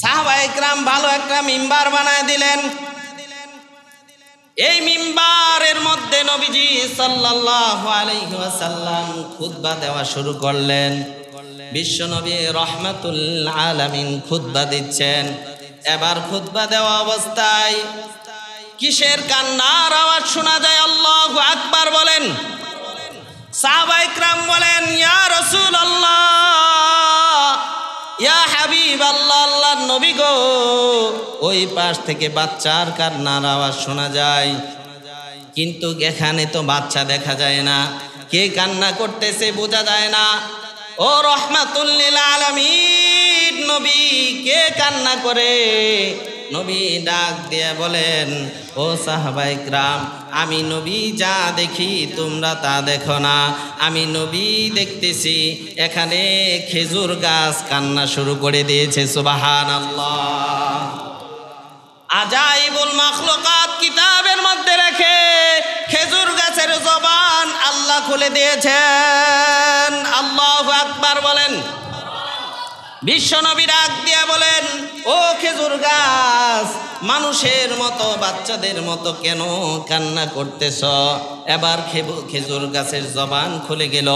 সাহাবা একরাম ভালো একটা মিম্বার বানায় দিলেন। এই মিম্বারের মধ্যে নবীজি সাল্লাল্লাহু আলাইহি ওয়াসাল্লাম খুতবা দেওয়া শুরু করলেন। বিশ্ব নবী রহমাতুল আলামিন খুতবা দিচ্ছেন। এবার খুতবা দেওয়া অবস্থায় কিসের কান্নার আওয়াজ শোনা যায়? আল্লাহু আকবার বলেন। সাহাবা ইকরাম বলেন, ইয়া রাসূলুল্লাহ! ইয়া হাবিব, আল্লাহ আল্লাহ, নবী গো। ওই পাশ থেকে বাচ্চার কান্নার আওয়াজ শোনা যায়। কিন্তু এখানে তো বাচ্চা দেখা যায় না। কে কান্না করতেছে বোঝা যায় না। ও রহমাতুল্লিল আলামিন, নবী, কে কান্না করে? নবী ডাক দিয়ে বলেন, ও সাহাবাইকরাম আমি নবী যা দেখি, তোমরা তা দেখো না। আমি নবী দেখতেছি, এখানে খেজুর গাছ কান্না শুরু করে দিয়েছে সুবাহান আল্লাহ আজাইবুল মাখলুকাত কিতাবের মধ্যে রেখে খেজুর গাছের জবান আল্লাহ খুলে দিয়েছেন। আল্লাহ আকবার বলেন বিশ্বনবী ডাক দিয়া বলেন, ও খেজুর গাছ, মানুষের মতো, বাচ্চাদের মতো কেন কান্না করতেছ? এবার খেজুর গাছের জবান খুলে গেল।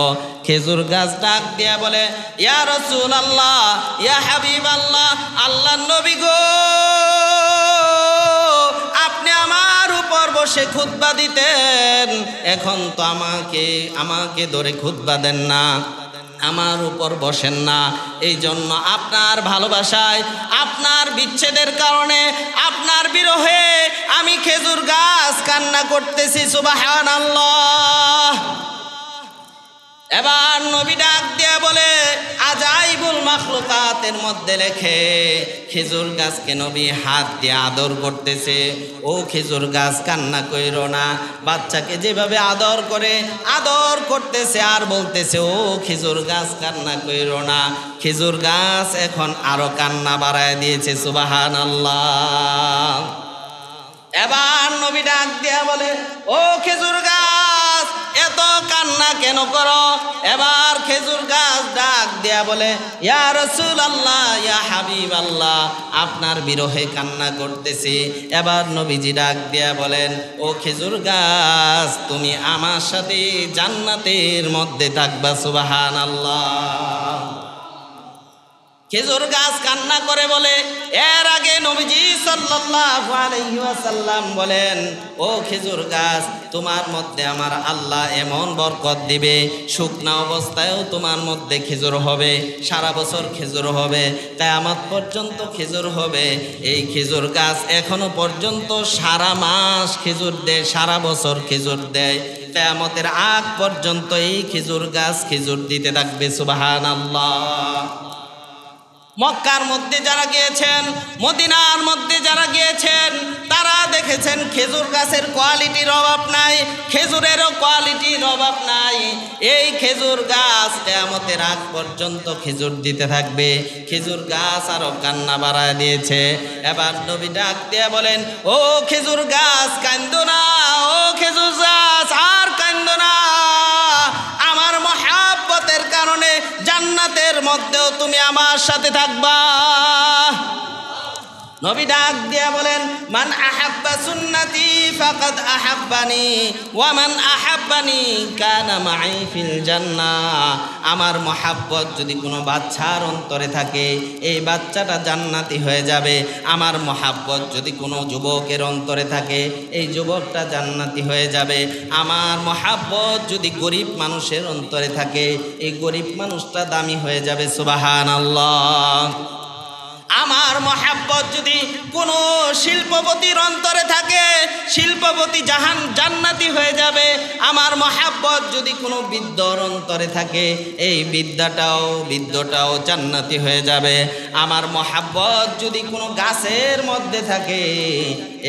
খেজুর গাছ ডাক দিয়া বলে, ইয়া রসুল আল্লাহ ইয়া হাবিব আল্লাহ আল্লাহ নবী গো! আপনি আমার উপর বসে খুতবা দিতেন। এখন তো আমাকে আমাকে ধরে খুতবা দেন না। আমার উপর বসেন না। এই জন্য আপনার ভালোবাসায়, আপনার বিচ্ছেদের কারণে, আপনার বিরহে আমি খেজুর গাছ কান্না করতেছি সুবাহ আল্লাহ এবার নবী ডাক দিয়া বলে, আজাইবুল মাখলুকাতের মধ্যে লেখে খেজুর গাছকে নবী হাত দিয়ে আদর করতেছে। ও খেজুর গাছ কান্না কইরো না, বাচ্চাকে যেভাবে আদর করে, আদর করতেছে আর বলতেছে, ও খেজুর গাছ কান্না কইরো না, খেজুর গাছ এখন আরও কান্না বাড়ায় দিয়েছে সুবাহান আল্লাহ এবার নবী ডাক দিয়া বলে, ও খেজুর গাছ এত কান্না কেন কর? এবার খেজুর গাছ ডাক দেয়া বলে, ইয়া রসুল আল্লাহ ইয়া হাবিব আল্লাহ আপনার বিরহে কান্না করতেছি। এবার নবীজি ডাক দেয়া বলেন, ও খেজুর গাছ, তুমি আমার সাথে জান্নাতের মধ্যে থাকবা সুবাহান আল্লাহ খেজুর গাছ কান্না করে বলে, এর আগে নবীজি সাল্লাল্লাহু আলাইহি ওয়াসাল্লাম বলেন, ও খেজুর গাছ, তোমার মধ্যে আমার আল্লাহ এমন বরকত দিবে, শুকনা অবস্থায়ও তোমার মধ্যে খেজুর হবে, সারা বছর খেজুর হবে, কিয়ামত পর্যন্ত খেজুর হবে। এই খেজুর গাছ এখনও পর্যন্ত সারা মাস খেজুর দেয়, সারা বছর খেজুর দেয়। কিয়ামতের আগ পর্যন্ত এই খেজুর গাছ খেজুর দিতে থাকবে, সুবহানাল্লাহ। মক্কার মধ্যে যারা গিয়েছেন, মদিনার মধ্যে যারা গিয়েছেন, তারা দেখেছেন খেজুর গাছের কোয়ালিটির অভাব নাই, খেজুরেরও কোয়ালিটির অভাব নাই। এই খেজুর গাছ কেয়ামতের আগ পর্যন্ত খেজুর দিতে থাকবে। খেজুর গাছ আরও কান্না বাড়ায় দিয়েছে। এবার নবী ডাক দিয়ে বলেন, ও খেজুর গাছ, কান্দ না, ও খেজুর গাছ, আর কান্দ না। কারণে জান্নাতের মধ্যেও তুমি আমার সাথে থাকবা। নবী ডাক দিয়া বলেন, মান আহাব্বা সুন্নতি ফাকাদ আহাব্বানি, ওয়া মান আহাব্বানি কানা মাই ফিল জান্নাহ আমার মহাব্বত যদি কোনো বাচ্চার অন্তরে থাকে, এই বাচ্চাটা জান্নাতি হয়ে যাবে। আমার মহাব্বত যদি কোনো যুবকের অন্তরে থাকে, এই যুবকটা জান্নাতি হয়ে যাবে। আমার মহাব্বত যদি গরিব মানুষের অন্তরে থাকে, এই গরিব মানুষটা দামি হয়ে যাবে সুবাহান আল্লাহ আমার মহাব্বত যদি কোনো শিল্পপতির অন্তরে থাকে, শিল্পপতি জাহান জান্নাতি হয়ে যাবে। আমার মহাব্বত যদি কোনো বিদ্যর অন্তরে থাকে, এই বিদ্যাটাও বিদ্যটাও জান্নাতি হয়ে যাবে। আমার মহাব্বত যদি কোনো গাছের মধ্যে থাকে,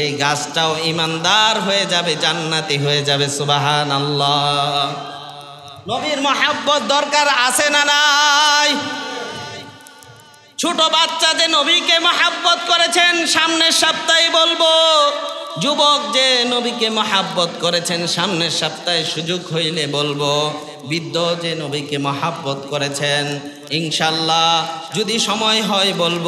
এই গাছটাও ইমানদার হয়ে যাবে, জান্নাতি হয়ে যাবে সুবাহান আল্লাহ নবীর মহাব্বত দরকার আছে না নাই? ছোট বাচ্চা যে নবীকে মহাব্বত করেছেন, সামনের সপ্তাহে বলব, যুবক যে নবীকে মহাব্বত করেছেন, সামনের সপ্তাহে সুযোগ হইলে বলব, বৃদ্ধ যে নবীকে মহাব্বত করেছেন, ইনশাল্লাহ যদি সময় হয় বলব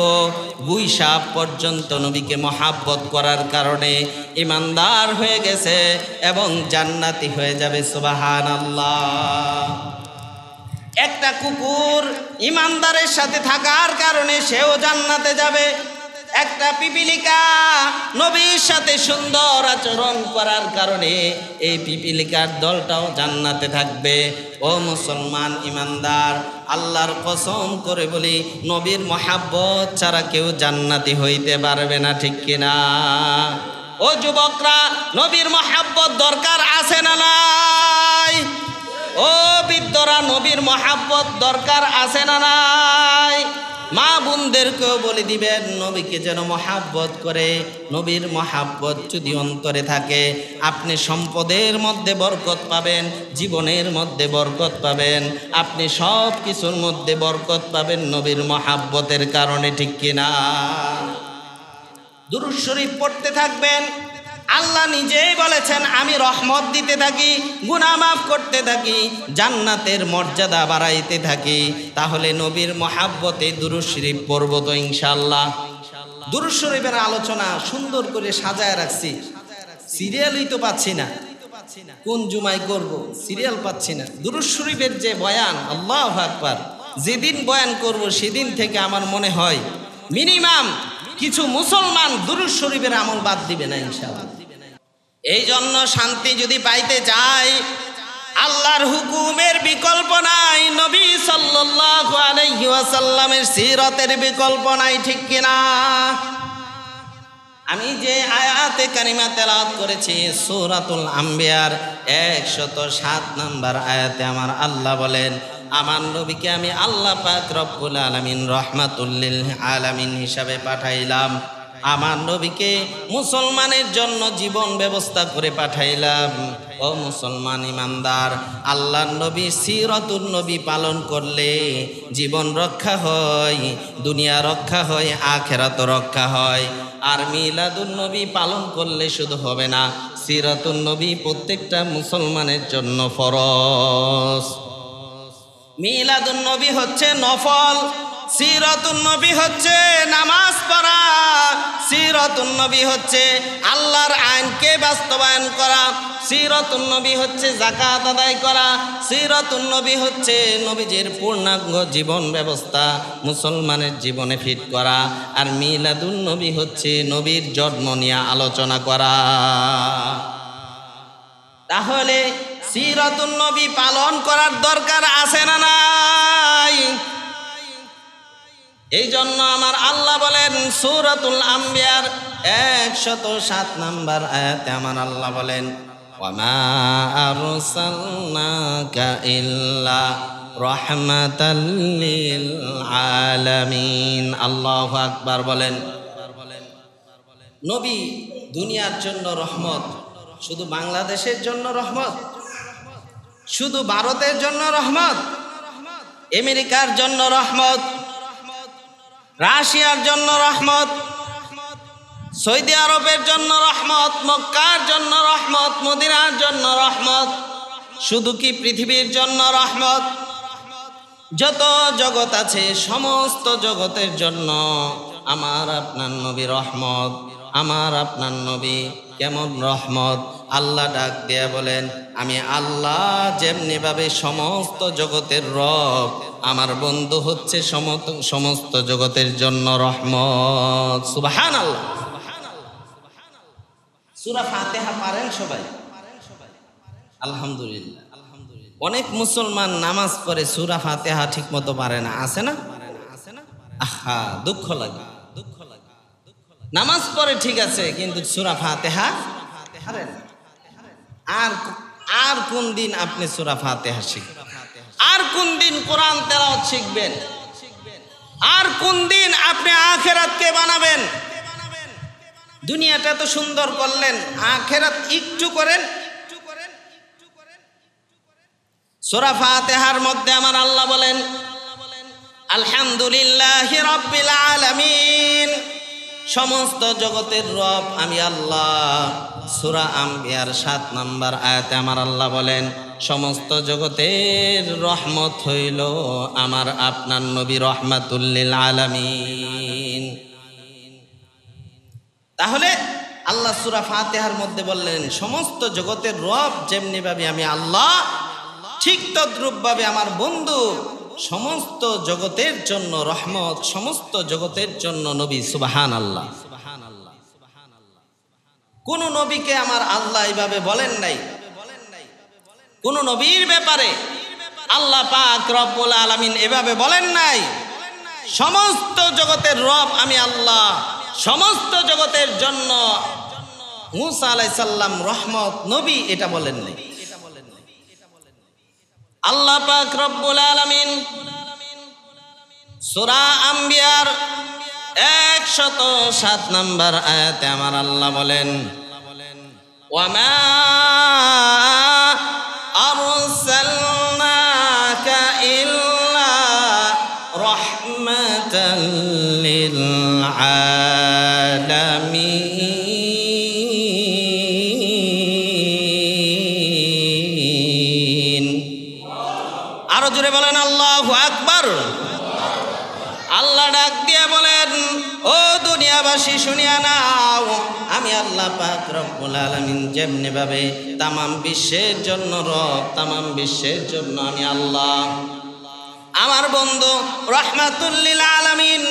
গুইসাপ পর্যন্ত নবীকে মহাব্বত করার কারণে ইমানদার হয়ে গেছে এবং জান্নাতি হয়ে যাবে সুবাহান আল্লাহ একটা কুকুর ইমানদারের সাথে থাকার কারণে সেও জান্নাতে যাবে। একটা পিপিলিকা নবীর সাথে সুন্দর আচরণ করার কারণে এই পিপিলিকার দলটাও জান্নাতে থাকবে। ও মুসলমান ইমানদার, আল্লাহর কসম করে বলি, নবীর মহাব্বত ছাড়া কেউ জান্নাতি হইতে পারবে না, ঠিক কিনা? ও যুবকরা, নবীর মহাব্বত দরকার আছে না নাই? ও বৃদ্ধরা, নবীর মহাব্বত দরকার আছে না নাই? মা বোনদেরকেও বলে দিবেন, নবীকে যেন মহাব্বত করে। নবীর মহাব্বত যদি অন্তরে থাকে, আপনি সম্পদের মধ্যে বরকত পাবেন, জীবনের মধ্যে বরকত পাবেন। আপনি সব কিছুর মধ্যে বরকত পাবেন নবীর মহাব্বতের কারণে, ঠিক কিনা? দুরুদ শরীফ পড়তে থাকবেন আল্লাহ নিজেই বলেছেন, আমি রহমত দিতে থাকি, গুনাহ মাফ করতে থাকি, জান্নাতের মর্যাদা বাড়াইতে থাকি। তাহলে নবীর মহাব্বতে দুরুদ শরীফ পড়ব তো ইনশাল্লাহ দুরুদ শরীফের আলোচনা সুন্দর করে সাজায় রাখছি। সিরিয়ালই তো পাচ্ছি না। কোন জুমাই করব? সিরিয়াল পাচ্ছি না। দুরুদ শরীফের যে বয়ান, আল্লাহ আকবার, যেদিন বয়ান করব সেদিন থেকে আমার মনে হয়, মিনিমাম কিছু মুসলমান দুরুদ শরীফের আমল বাদ দিবে না ইনশাআল্লাহ। এই জন্য শান্তি যদি পাইতে চাই, আল্লাহর হুকুমের বিকল্প নাই, নবী সাল্লাল্লাহু আলাইহি ওয়াসাল্লামের সিরাতের বিকল্প নাই, ঠিক কিনা আমি যে আয়াতে কারিমা তেলাওয়াত করেছি, সূরাতুল আম্বিয়ার একশত সাত নাম্বার আয়াতে আমার আল্লাহ বলেন, আমার নবীকে আমি আল্লাহ পাক রব্বুল আলামিন রহমাতুল্লিল আলামিন হিসাবে পাঠাইলাম। আমার নবীকে মুসলমানের জন্য জীবন ব্যবস্থা করে পাঠাইলাম। ও মুসলমান ইমানদার আল্লাহ নবী সিরতুল নবী পালন করলে জীবন রক্ষা হয়, দুনিয়া রক্ষা হয়, আখেরাত রক্ষা হয়। আর মিলাদুল নবী পালন করলে শুধু হবে না সিরাতুল নবী প্রত্যেকটা মুসলমানের জন্য ফরজ। মিলাদুন নবী হচ্ছে নফল। নবী হচ্ছে নামাজ পড়া। নবী হচ্ছে আল্লাহর আইনকে বাস্তবায়ন করা। নবী হচ্ছে জাকাত আদায় করা। নবী হচ্ছে নবীজির পূর্ণাঙ্গ জীবন ব্যবস্থা, মুসলমানের জীবনে ফিট করা। আর মিলাদুন নবী হচ্ছে নবীর জন্ম নিয়ে আলোচনা করা। তাহলে নবী পালন করার দরকার আছে না নাই? এই জন্য আমার আল্লাহ বলেন, সুরাতুল আম্বিয়ার একশত সাত নাম্বার আয়াতে আমার আল্লাহ বলেন আরসালনাকা ইল্লা রহমাতাল লিল আলামিন আকবার বলেন। নবী দুনিয়ার জন্য রহমত, শুধু বাংলাদেশের জন্য রহমত, শুধু ভারতের জন্য রহমত, আমেরিকার জন্য রহমত রাশিয়ার জন্য রহমত, সৌদি আরবের জন্য রহমত, মক্কার জন্য রহমত, মদিনার জন্য রহমত। শুধু কি পৃথিবীর জন্য রহমত? যত জগৎ আছে, সমস্ত জগতের জন্য আমার আপনার নবী রহমত, আমার আপনার নবী কেমন রহমত? আল্লাহ ডাক দিয়া বলেন, আমি আল্লাহ যেমনিভাবে সমস্ত জগতের রব, আমার বন্ধু হচ্ছে সমস্ত জগতের জন্য রহমত। সুবাহান আল্লাহ সুরা পারেন সবাই? আলহামদুলিল্লাহ। অনেক মুসলমান নামাজ পড়ে পারে না, আছে না? দুঃখ লাগে। নামাজ পড়ে ঠিক আছে, কিন্তু সুরা ফাতেহা আর আর কোন দিন আপনি সুরা ফাতেহা শিখবেন? আর কোন দিন কোরআন তেলাওয়াত শিখবেন? আর কোন দিন আপনি আখেরাতকে বানাবেন? দুনিয়াটা তো সুন্দর করলেন, আখেরাত একটু করেন। সূরা ফাতিহার মধ্যে আমার আল্লাহ বলেন, আলহামদুলিল্লাহি রাব্বিল আলামিন। সমস্ত জগতের রব আমি আল্লাহ। সুরা আম্বিয়ার সাত নাম্বার আয়াতে আমার আল্লাহ বলেন, সমস্ত জগতের রহমত হইল আমার আপনার নবী রহমাতুল্লিল আলামিন। তাহলে আল্লাহ সুরা ফাতেহার মধ্যে বললেন, সমস্ত জগতের রব যেমনি ভাবে আমি আল্লাহ, ঠিক তদ্রূপ ভাবে আমার বন্ধু সমস্ত জগতের জন্য রহমত, সমস্ত জগতের জন্য নবী সুবাহান আল্লাহ কোন নবীকে আমার আল্লাহ এইভাবে বলেন নাই। কোন নবীর ব্যাপারে আল্লাহ পাক রব্বুল আলামিন এভাবে বলেন নাই। সমস্ত জগতের রব আমি আল্লাহ, সমস্ত জগতের জন্য মুসা আলাই সাল্লাম রহমত, নবী এটা বলেন নাই। আল্লাহ পাক রব্বুল আলামিন সূরা আম্বিয়ার একশত সাত নাম্বার আয়াতে আমার আল্লাহ বলেন, ওয়ামা ইল্লা রাহমাতাল লিল দুনিয়াবাসী শুনিয়া নাও। আমি আল্লাহ পাক রব্বুল আলামিন যেমনি ভাবে তামাম বিশ্বের জন্য রব, তামাম বিশ্বের জন্য আমি আল্লাহ। আমার বন্ধু, রহমাতুল্লিল আলামিন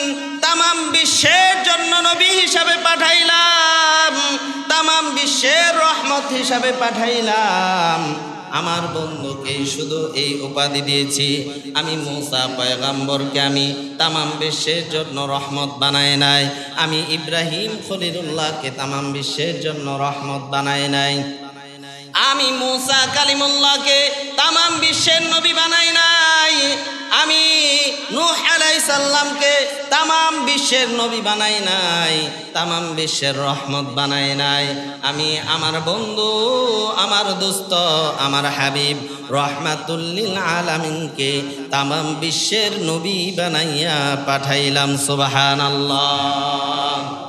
তামাম বিশ্বের জন্য নবী হিসাবে পাঠাইলাম। তামাম বিশ্বের রহমত হিসাবে পাঠাইলাম। আমার বন্ধুকে শুধু এই উপাধি দিয়েছি। আমি মোসা পয়গাম্বরকে আমি তামাম বিশ্বের জন্য রহমত বানায় নাই। আমি ইব্রাহিম ফলিরুল্লাহকে তামাম বিশ্বের জন্য রহমত বানায় নাই। আমি মুসা কালিমুল্লাহকে তামাম বিশ্বের নবী বানাই নাই। আমি নূহ আলাইহিস সালামকে তামাম বিশ্বের নবী বানাই নাই, তামাম বিশ্বের রহমত বানাই নাই। আমি আমার বন্ধু, আমার দোস্ত, আমার হাবিব রহমাতুল্লিল আলামিনকে তামাম বিশ্বের নবী বানাইয়া পাঠাইলাম, সুবহানাল্লাহ। আল্লাহ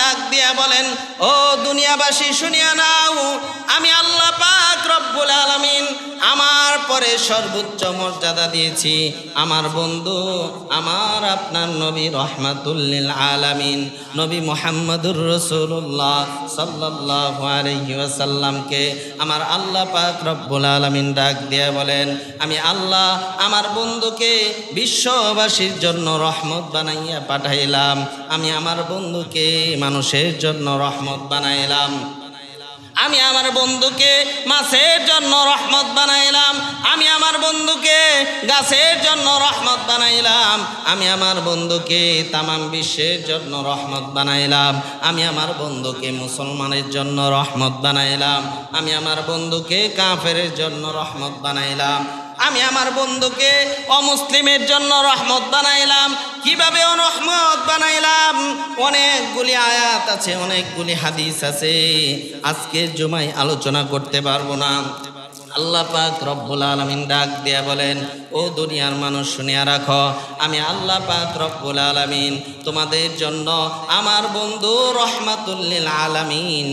ডাক দিয়া বলেন, ও দুনিয়াবাসী, শুনিয়া নাও, আমি আল্লাহ পাক রব্বুল আলামিন আমার পরে সর্বোচ্চ মর্যাদা দিয়েছি। আমার বন্ধু, আমার আপনার নবী রহমাতুল্লিল আলামিন, নবী মোহাম্মদুর রসুল্লাহ সাল্লাল্লাহু আলাইহি ওয়াসাল্লামকে আমার আল্লাহ পাক রব্বুল আলামিন ডাক দিয়া বলেন, আমি আল্লাহ আমার বন্ধুকে বিশ্ববাসীর জন্য রহমত বানাইয়া পাঠাইলাম। আমি আমার বন্ধুকে মানুষের জন্য রহমত বানাইলাম। আমি আমার বন্ধুকে মাছের জন্য রহমত বানাইলাম। আমি আমার বন্ধুকে গাছের জন্য রহমত বানাইলাম। আমি আমার বন্ধুকে তামাম বিশ্বের জন্য রহমত বানাইলাম। আমি আমার বন্ধুকে মুসলমানের জন্য রহমত বানাইলাম। আমি আমার বন্ধুকে কাফের জন্য রহমত বানাইলাম। আমি আমার বন্ধুকে অমুসলিমের জন্য রহমত বানাইলাম। কীভাবে রহমত বানাইলাম? অনেকগুলি আয়াত আছে, অনেকগুলি হাদিস আছে। আজকের জমায় আলোচনা করতে পারব না। আল্লাহ পাক রব্বুল আলমিন ডাক দিয়া বলেন, ও দুনিয়ার মানুষ, শুনিয়া রাখো, আমি আল্লাহ পাক রব্বুল আলমিন তোমাদের জন্য আমার বন্ধু রহমাতুল্লিল আলামিন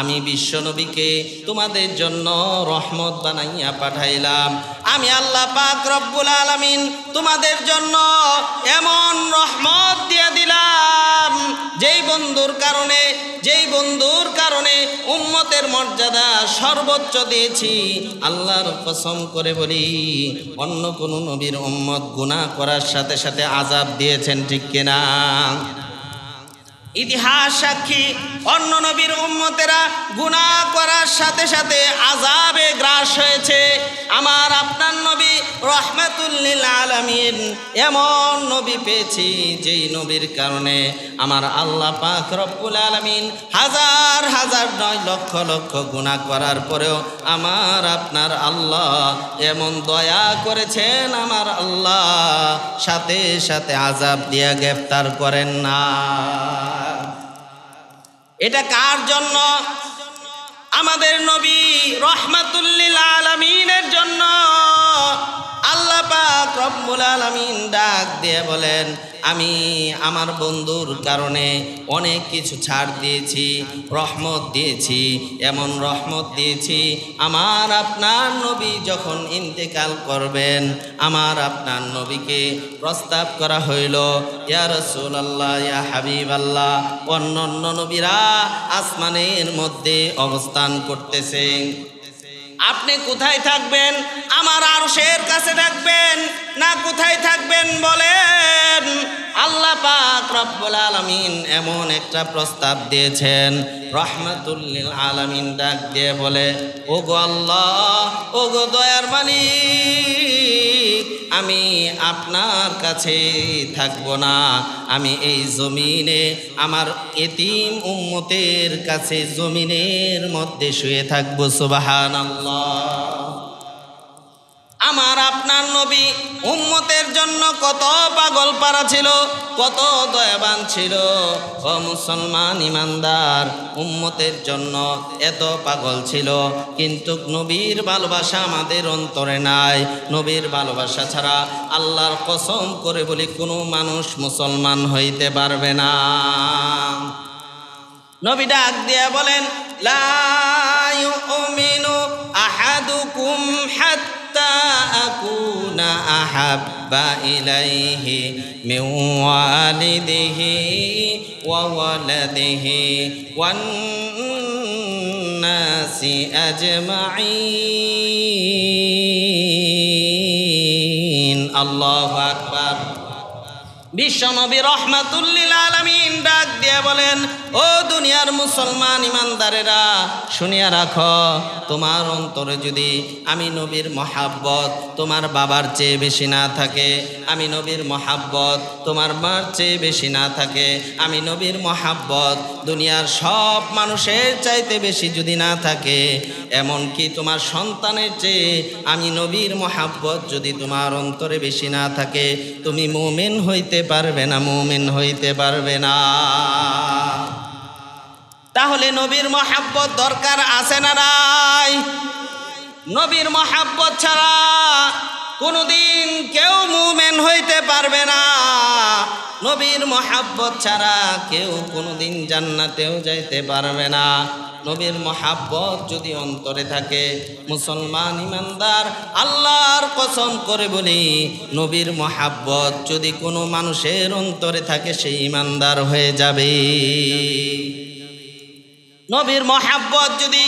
আমি বিশ্বনবীকে তোমাদের জন্য রহমত বানাইয়া পাঠাইলাম। আমি আল্লাহ পাক রব্বুল আলামিন তোমাদের জন্য এমন রহমত দিয়ে দিলাম। যেই বন্ধুর কারণে, যেই বন্ধুর কারণে উম্মতের মর্যাদা সর্বোচ্চ দিয়েছি। আল্লাহর কসম করে বলি, অন্য কোন নবীর উম্মত গুনাহ করার সাথে সাথে আজাব দিয়েছেন ঠিক কিনা? ইতিহাস সাক্ষী অন্য নবীর উম্মতেরা গুনাহ করার সাথে সাথে আজাবে গ্রাস হয়েছে। আমার আপনার নবী রহমাতুল্লিল আলামিন এমন নবী পেয়েছি যেই নবীর কারণে আমার আল্লাহ পাক রব্বুল আলামিন হাজার হাজার নয় লক্ষ লক্ষ গুণা করার পরেও আমার আপনার আল্লাহ এমন দয়া করেছেন, আমার আল্লাহ সাথে সাথে আজাব দিয়া গ্রেফতার করেন না এটা কার জন্য? আমাদের নবী রহমাতুল্লিল আলমিনের জন্য। পাক রব্বুল আলামিন ডাক দিয়ে বলেন, আমি আমার বন্ধুর কারণে অনেক কিছু ছাড় দিয়েছি, রহমত দিয়েছি, এমন রহমত দিয়েছি। আমার আপনার নবী যখন ইন্তেকাল করবেন, আমার আপনার নবীকে প্রস্তাব করা হইল, ইয়া রসুল আল্লাহ ইয়া হাবিব আল্লাহ অন্য নবীরা আসমানের মধ্যে অবস্থান করতেছে। আপনি কোথায় থাকবেন? আমার আরশের কাছে থাকবেন। না কোথায় থাকবেন বলেন? আল্লাহ পাক রব্বুল আলামিন এমন একটা প্রস্তাব দিয়েছেন। রহমাতুল্লিল আলামিন ডাক দিয়ে বলে ও গো আল্লাহ ও গো দয়ার মালিক, আমি আপনার কাছে থাকব না। আমি এই জমিনে, আমার এতিম উম্মতের কাছে জমিনের মধ্যে শুয়ে থাকব সুবাহান আমার আপনার নবী উম্মতের জন্য কত পাগল পারা ছিল, কত দয়াবান ছিল। ও মুসলমান ইমানদার, উম্মতের জন্য এত পাগল ছিল। কিন্তু নবীর ভালোবাসা আমাদের অন্তরে নাই। নবীর ভালোবাসা ছাড়া আল্লাহর কসম করে বলি কোনো মানুষ মুসলমান হইতে পারবে না। নবী ডাক দিয়া বলেন, লা আহাদুকুম হাত্তা আকুনা আহাব্বা ইলাইহি মিন ওয়ালিদিহি ওয়া ওয়ালাদিহি ওয়ান নাসি আজমাইন আল্লাহু আকবার বিশ্বনবী রহমাতুল্লিল আলমিন ডাক দিয়ে বলেন, ও দুনিয়ার মুসলমান ইমানদারেরা, শুনিয়া রাখো, তোমার অন্তরে যদি আমি নবীর মহাব্বত তোমার বাবার চেয়ে বেশি না থাকে, আমি নবীর মহাব্বত তোমার মার চেয়ে বেশি না থাকে, আমি নবীর মহাব্বত দুনিয়ার সব মানুষের চাইতে বেশি যদি না থাকে, এমনকি তোমার সন্তানের চেয়ে আমি নবীর মহাব্বত যদি তোমার অন্তরে বেশি না থাকে, তুমি মোমেন হইতে পারবে না, মুমিন হইতে পারবে না। তাহলে নবীর মহাব্বত দরকার আছে না নাই? নবীর মহাব্বত ছাড়া কোনোদিন কেউ মুমেন হইতে পারবে না। নবীর মহাব্বত ছাড়া কেউ কোনোদিন জান্নাতেও যাইতে পারবে না। নবীর মহাব্বত যদি অন্তরে থাকে, মুসলমান ইমানদার আল্লাহর কসম করে বলি, নবীর মহাব্বত যদি কোনো মানুষের অন্তরে থাকে সেই ইমানদার হয়ে যাবে। নবীর মহাব্বত যদি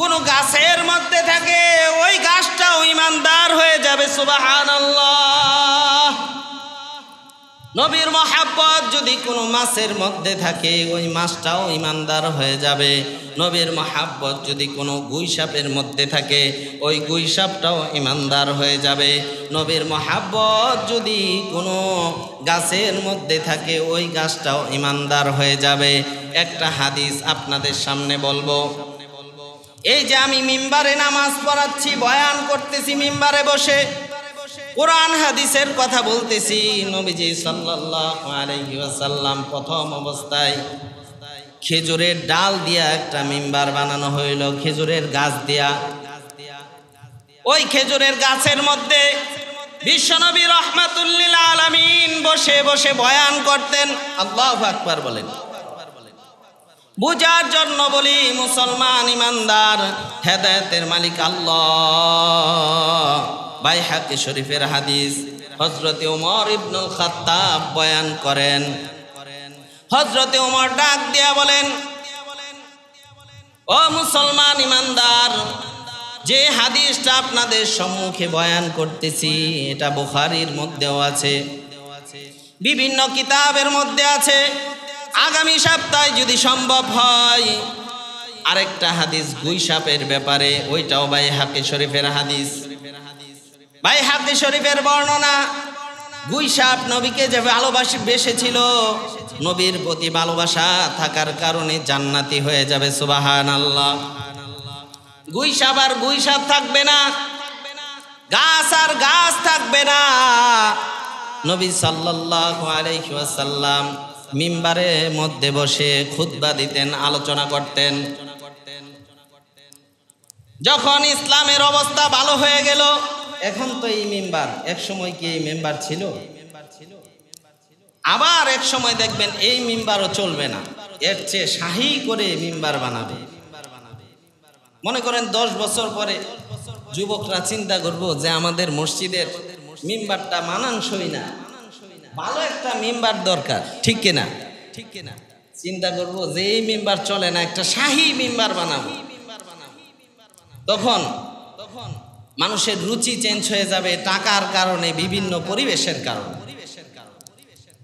কোনো গাছের মধ্যে থাকে, ওই গাছটাও ইমানদার হয়ে যাবে সুবাহান নবীর মহাব্বত যদি কোনো মাছের মধ্যে থাকে, ওই মাছটাও ইমানদার হয়ে যাবে। নবীর মহাব্বত যদি কোনো গুইসাপের মধ্যে থাকে, ওই গুইসাপটাও ইমানদার হয়ে যাবে। নবীর মহাব্বত যদি কোনো গাছের মধ্যে থাকে, ওই গাছটাও ইমানদার হয়ে যাবে। একটা হাদিস আপনাদের সামনে বলব। এই যে আমি মিম্বারে নামাজ পড়াচ্ছি, বয়ান করতেছি, মিম্বারে বসে। কোরআন, হাদিসের কথা বলতেছি। নবীজি ওয়াসাল্লাম প্রথম অবস্থায় খেজুরের ডাল দিয়া একটা মিম্বার বানানো হইল, খেজুরের গাছ দিয়া। ওই খেজুরের গাছের মধ্যে বিশ্বনবী রহমাতুল্লিল আলামিন বসে বসে বয়ান করতেন। আল্লাহু আকবার বলেন। বুঝার জন্য বলি, মুসলমান ইমানদার, হেদায়তের মালিক আল্লাহ। বাই হাকে শরীফের হাদিস হজরতে উমর ইবনুল খাত্তাব বয়ান করেন। হজরতে উমর ডাক দিয়া বলেন, ও মুসলমান ইমানদার, যে হাদিসটা আপনাদের সম্মুখে বয়ান করতেছি, এটা বুখারির মধ্যেও আছে, বিভিন্ন কিতাবের মধ্যে আছে। আগামী সপ্তাহে যদি সম্ভব হয়, আরেকটা হাদিস গুইসাপের ব্যাপারে, ওইটাও বাই হাকে শরীফের হাদিস। বাই হাকে শরীফের বর্ণনা গুইসাপ নবীকে যে ভালোবাসি, বেসেছিল, নবীর প্রতি ভালোবাসা থাকার কারণে জান্নাতি হয়ে যাবে সুবাহান আল্লাহ গুইসাপ আর গুইসাপ থাকবে না, গাছ আর গাছ থাকবে না। নবী সাল্লাল্লাহু আলাইহি ওয়াসাল্লাম মিম্বারে মধ্যে বসে খুতবা দিতেন, আলোচনা করতেন। যখন ইসলামের অবস্থা ভালো হয়ে গেল, এখন তো এই মেম্বার, এক সময় কি এই মেম্বার ছিল? আবার এক সময় দেখবেন এই মেম্বারও চলবে না। এর চেয়ে শাহি করে মেম্বার বানাবে। মনে করেন দশ বছর পরে যুবকরা চিন্তা করব যে আমাদের মসজিদের মেম্বারটা মানানসই না। ভালো একটা মেম্বার দরকার, ঠিক কিনা? ঠিক কিনা? চিন্তা করব যে এই মেম্বার চলে না, একটা শাহী মেম্বার বানাবো। তখন তখন মানুষের রুচি চেঞ্জ হয়ে যাবে টাকার কারণে, বিভিন্ন পরিবেশের কারণে।